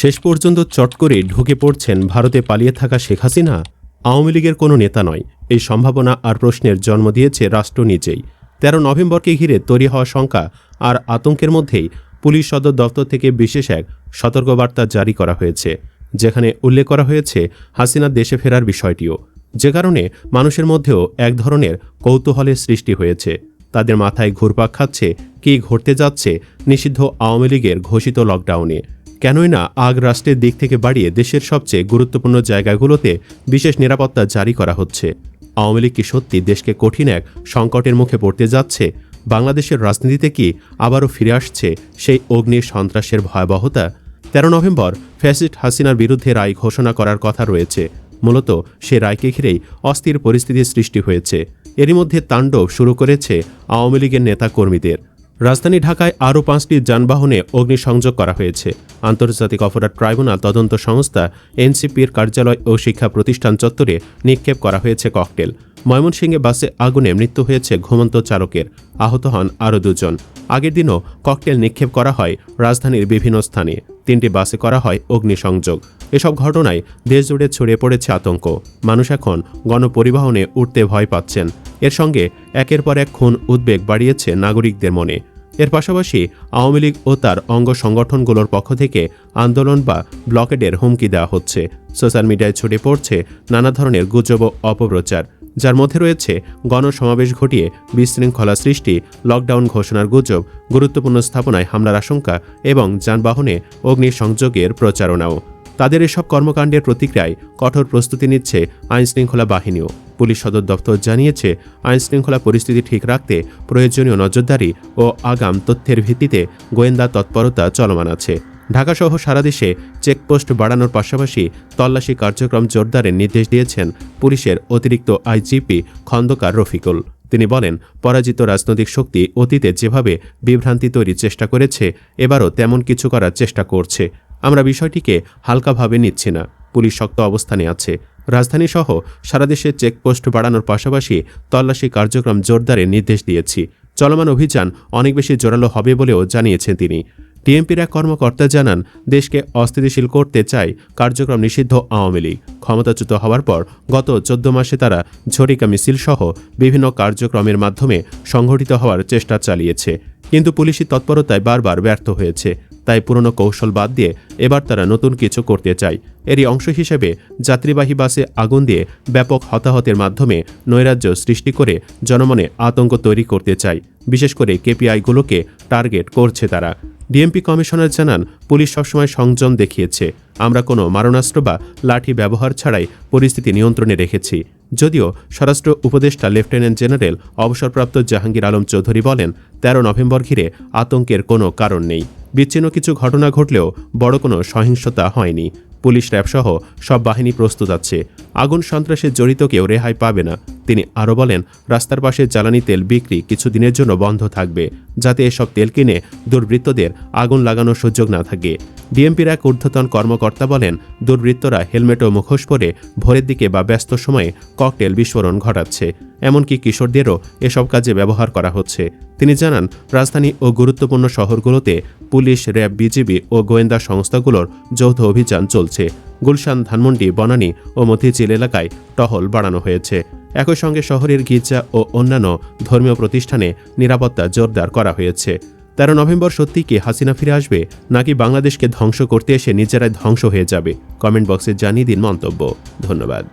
শেষ পর্যন্ত চট করে ঢুকে পড়ছেন ভারতে পালিয়ে থাকা শেখ হাসিনা? আওয়ামী লীগের কোনো নেতা নয়। এই সম্ভাবনা আর প্রশ্নের জন্ম দিয়েছে রাষ্ট্র নিজেই। তেরো নভেম্বরকে ঘিরে তৈরি হওয়া শঙ্কা আর আতঙ্কের মধ্যেই পুলিশ সদর দপ্তর থেকে বিশেষ এক সতর্কবার্তা জারি করা হয়েছে। যেখানে উল্লেখ করা হয়েছে হাসিনার দেশে ফেরার বিষয়টিও। যে কারণে মানুষের মধ্যেও এক ধরনের কৌতূহলের সৃষ্টি হয়েছে। তাদের মাথায় ঘুরপাক খাচ্ছে, কী ঘটতে যাচ্ছে নিষিদ্ধ আওয়ামী লীগের ঘোষিত লকডাউনে। কেনই না আগ রাষ্ট্রের দিক থেকে বাড়িয়ে দেশের সবচেয়ে গুরুত্বপূর্ণ জায়গাগুলোতে বিশেষ নিরাপত্তা জারি করা হচ্ছে। আওয়ামী লীগ কি সত্যি দেশকে কঠিন এক সংকটের মুখে পড়তে যাচ্ছে? বাংলাদেশের রাজনীতিতে কি আবারও ফিরে আসছে সেই অগ্নি সন্ত্রাসের ভয়াবহতা? তেরো নভেম্বর ফ্যাসিস্ট হাসিনার বিরুদ্ধে রায় ঘোষণা করার কথা রয়েছে। মূলত সে রায়কে ঘিরেই অস্থির পরিস্থিতির সৃষ্টি হয়েছে। এরই মধ্যে তাণ্ডব শুরু করেছে আওয়ামী লীগের নেতাকর্মীদের। রাজধানী ঢাকায় আরও পাঁচটি যানবাহনে অগ্নিসংযোগ করা হয়েছে। আন্তর্জাতিক অপরাধ ট্রাইব্যুনাল তদন্ত সংস্থা এনসিপির কার্যালয় ও শিক্ষা প্রতিষ্ঠান চত্বরে নিক্ষেপ করা হয়েছে ককটেল। ময়মনসিংহে বাসে আগুনে মৃত্যু হয়েছে ঘুমন্ত চালকের। আহত হন আরও দুজন। আগের দিনও ককটেল নিক্ষেপ করা হয় রাজধানীর বিভিন্ন স্থানে। তিনটি বাসে করা হয় অগ্নিসংযোগ। এসব ঘটনায় দেশজুড়ে ছড়িয়ে পড়েছে আতঙ্ক। মানুষ এখন গণপরিবহনে উঠতে ভয় পাচ্ছেন। এর সঙ্গে একের পর এক খুন উদ্বেগ বাড়িয়েছে নাগরিকদের মনে। এর পাশাপাশি আওয়ামী লীগ ও তার অঙ্গ সংগঠনগুলোর পক্ষ থেকে আন্দোলন বা ব্লকেডের হুমকি দেওয়া হচ্ছে। সোশ্যাল মিডিয়ায় ছড়িয়ে পড়ছে নানা ধরনের গুজব ও অপপ্রচার, যার মধ্যে রয়েছে গণসমাবেশ ঘটিয়ে বিশৃঙ্খলা সৃষ্টি, লকডাউন ঘোষণার গুজব, গুরুত্বপূর্ণ স্থাপনায় হামলার আশঙ্কা এবং যানবাহনে অগ্নিসংযোগের প্রচারণাও। তাদের এসব কর্মকাণ্ডের প্রতিক্রিয়ায় কঠোর প্রস্তুতি নিচ্ছে আইনশৃঙ্খলা বাহিনীও। পুলিশ সদর দপ্তর জানিয়েছে, আইনশৃঙ্খলা পরিস্থিতি ঠিক রাখতে প্রয়োজনীয় নজরদারি ও আগাম তথ্যের ভিত্তিতে গোয়েন্দা তৎপরতা চলমান আছে। ঢাকাসহ সারা দেশে চেকপোস্ট বাড়ানোর পাশাপাশি তল্লাশি কার্যক্রম জোরদারের নির্দেশ দিয়েছেন পুলিশের অতিরিক্ত আইজিপি খন্দকার রফিকুল। তিনি বলেন, পরাজিত রাজনৈতিক শক্তি অতীতে যেভাবে বিভ্রান্তি তৈরির চেষ্টা করেছে, এবারও তেমন কিছু করার চেষ্টা করছে। আমরা বিষয়টিকে হালকাভাবে নিচ্ছি না। পুলিশ শক্ত অবস্থানে আছে। রাজধানী সহ সারা দেশে চেকপোস্ট বাড়ানোর পাশাপাশি তল্লাশি কার্যক্রম জোরদারের নির্দেশ দিয়েছি। চলমান অভিযান অনেক বেশি জোরালো হবে বলেও জানিয়েছেন তিনি। ডিএমপির এক কর্মকর্তা জানান, দেশকে অস্থিতিশীল করতে চায় কার্যক্রম নিষিদ্ধ আওয়ামী লীগ। ক্ষমতাচ্যুত হওয়ার পর গত চোদ্দ মাসে তারা ঝরিকা মিছিল সহ বিভিন্ন কার্যক্রমের মাধ্যমে সংঘটিত হওয়ার চেষ্টা চালিয়েছে। কিন্তু পুলিশি তৎপরতায় বারবার ব্যর্থ হয়েছে। তাই পুরনো কৌশল বাদ দিয়ে এবার তারা নতুন কিছু করতে চায়। এরই অংশ হিসেবে যাত্রীবাহী বাসে আগুন দিয়ে ব্যাপক হতাহতের মাধ্যমে নৈরাজ্য সৃষ্টি করে জনমনে আতঙ্ক তৈরি করতে চায়। বিশেষ করে কেপিআইগুলোকে টার্গেট করছে তারা। ডিএমপি কমিশনার জানান, পুলিশ সবসময় সংযম দেখিয়েছে। আমরা কোনো মারণাস্ত্র বা লাঠি ব্যবহার ছাড়াই পরিস্থিতি নিয়ন্ত্রণে রেখেছি। যদিও স্বরাষ্ট্র উপদেষ্টা লেফটেন্যান্ট জেনারেল অবসরপ্রাপ্ত জাহাঙ্গীর আলম চৌধুরী বলেন, তেরো নভেম্বর ঘিরে আতঙ্কের কোনো কারণ নেই। বিচ্ছিন্ন কিছু ঘটনা ঘটলেও বড় কোনো সহিংসতা হয়নি। পুলিশ র্যাবসহ সব বাহিনী প্রস্তুত আছে। আগুন সন্ত্রাসে জড়িত কেউ রেহাই পাবে না। তিনি আরও বলেন, রাস্তার পাশে জ্বালানি তেল বিক্রি কিছুদিনের জন্য বন্ধ থাকবে, যাতে এসব তেল কিনে দুর্বৃত্তদের আগুন লাগানোর সুযোগ না থাকে। ডিএমপির এক ঊর্ধ্বতন কর্মকর্তা বলেন, দুর্বৃত্তরা হেলমেট ও মুখোশ পরে ভোরের দিকে বা ব্যস্ত সময়ে ককটেল বিস্ফোরণ ঘটাচ্ছে। এমনকি কিশোরদেরও এসব কাজে ব্যবহার করা হচ্ছে। তিনি জানান, রাজধানী ও গুরুত্বপূর্ণ শহরগুলোতে পুলিশ, র্যাব, বিজিবি ও গোয়েন্দা সংস্থাগুলোর যৌথ অভিযান চলছে। গুলশান, ধানমন্ডি, বনানী ও মতিঝিল এলাকায় টহল বাড়ানো হয়েছে। একই সঙ্গে শহরের গির্জা ও অন্যান্য ধর্মীয় প্রতিষ্ঠানে নিরাপত্তা জোরদার করা হয়েছে। তেরো নভেম্বর সত্যি কি হাসিনা ফিরে আসবে, নাকি বাংলাদেশকে ধ্বংস করতে এসে নিজেরাই ধ্বংস হয়ে যাবে? কমেন্ট বক্সে জানিয়ে দিন মন্তব্য। ধন্যবাদ।